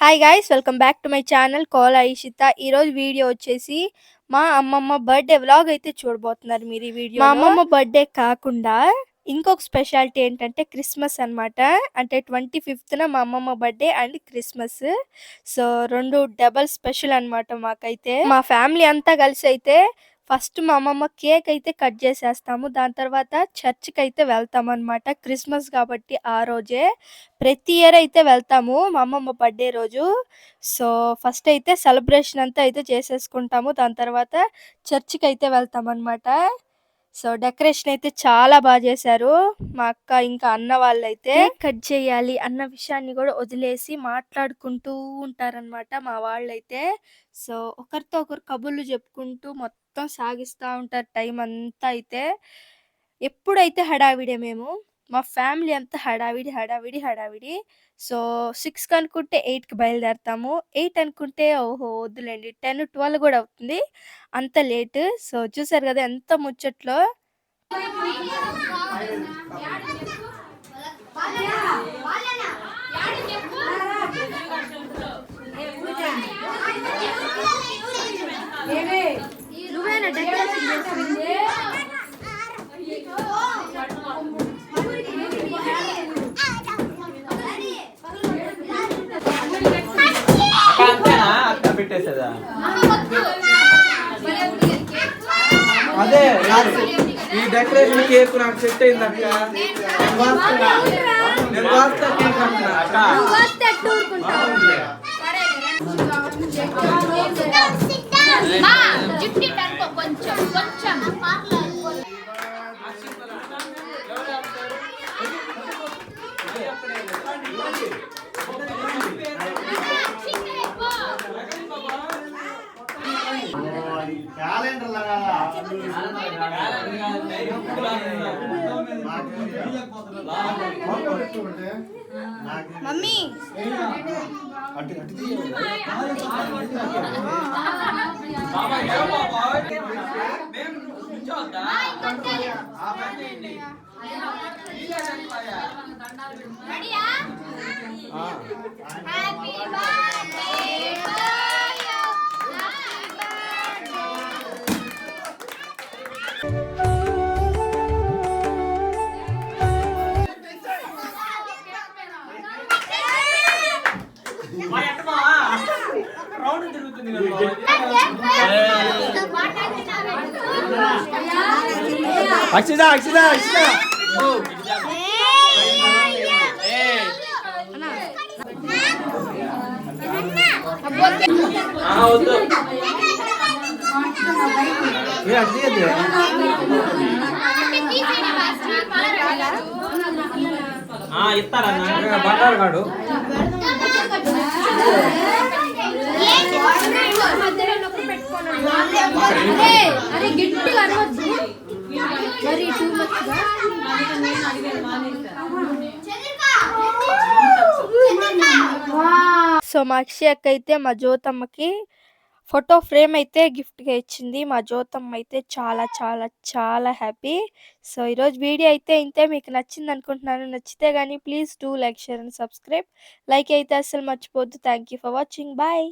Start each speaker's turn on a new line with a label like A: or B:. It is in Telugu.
A: Hi guys welcome back to my channel Kola Eshita ఈరోజు వీడియో వచ్చేసి మా అమ్మమ్మ బర్త్డే వ్లాగ్ అయితే చూడబోతున్నారు మీరు ఈ వీడియో మా అమ్మమ్మ బర్త్డే కాకుండా ఇంకొక స్పెషాలిటీ ఏంటంటే క్రిస్మస్ అన్నమాట. అంటే ట్వంటీ ఫిఫ్త్న మా అమ్మమ్మ బర్త్డే అండ్ క్రిస్మస్ సో రెండు డబల్ స్పెషల్ అన్నమాట మాకైతే. మా ఫ్యామిలీ అంతా కలిసి అయితే ఫస్ట్ మా అమ్మమ్మ కేక్ అయితే కట్ చేసేస్తాము. దాని తర్వాత చర్చ్కి అయితే వెళ్తామన్నమాట. క్రిస్మస్ కాబట్టి ఆ రోజే ప్రతి ఇయర్ అయితే వెళ్తాము మా అమ్మమ్మ బర్త్డే రోజు. సో ఫస్ట్ అయితే సెలబ్రేషన్ అంతా అయితే చేసేసుకుంటాము. దాని తర్వాత చర్చ్కి అయితే వెళ్తాం అనమాట సో డెకరేషన్ అయితే చాలా బాగా చేశారు. మా అక్క ఇంకా అన్న వాళ్ళైతే కట్ చేయాలి అన్న విషయాన్ని కూడా వదిలేసి మాట్లాడుకుంటూ ఉంటారనమాట మా వాళ్ళైతే. సో ఒకరితో ఒకరు కబుర్లు చెప్పుకుంటూ మొత్తం మొత్తం సాగిస్తూ ఉంటారు టైం అంతా అయితే. ఎప్పుడైతే హడావిడే మేము మా ఫ్యామిలీ అంతా హడావిడి హడావిడి హడావిడి. సో సిక్స్కి అనుకుంటే ఎయిట్కి బయలుదేరతాము. ఎయిట్ అనుకుంటే ఓహో వద్దులేండి. టెన్ ట్వెల్వ్ కూడా అవుతుంది. అంత లేట్. సో చూసారు కదా ఎంత ముచ్చట్లో.
B: అక్క పెట్టేసేదా అదే ఈ డెకరేషన్ కేక్ నాకు సెట్ అయింది అక్క నేను వాస్తా కేక్ అంటున్నా
C: కొంచెం మమ్మీ. రెడీయా? హ్యాపీ బర్త్డే
B: రౌండ్ తిరుగుతుంది అక్షిత అక్షిత అక్షిత. ఇస్తారన్నా బంగారు కాడు
C: అరే గట్టిగా అరవద్దు మరి టూ మచ్గా
A: సో మా అక్క అయితే మా జ్యోతమ్మకి ఫోటో ఫ్రేమ్ అయితే గిఫ్ట్గా ఇచ్చింది. మా జ్యోతమ్మ అయితే చాలా చాలా చాలా హ్యాపీ సో ఈరోజు వీడియో అయితే ఇంతే. మీకు నచ్చింది అనుకుంటున్నాను. నచ్చితే కానీ please do like share and subscribe like అయితే అసలు మర్చిపోద్దు thank you for watching bye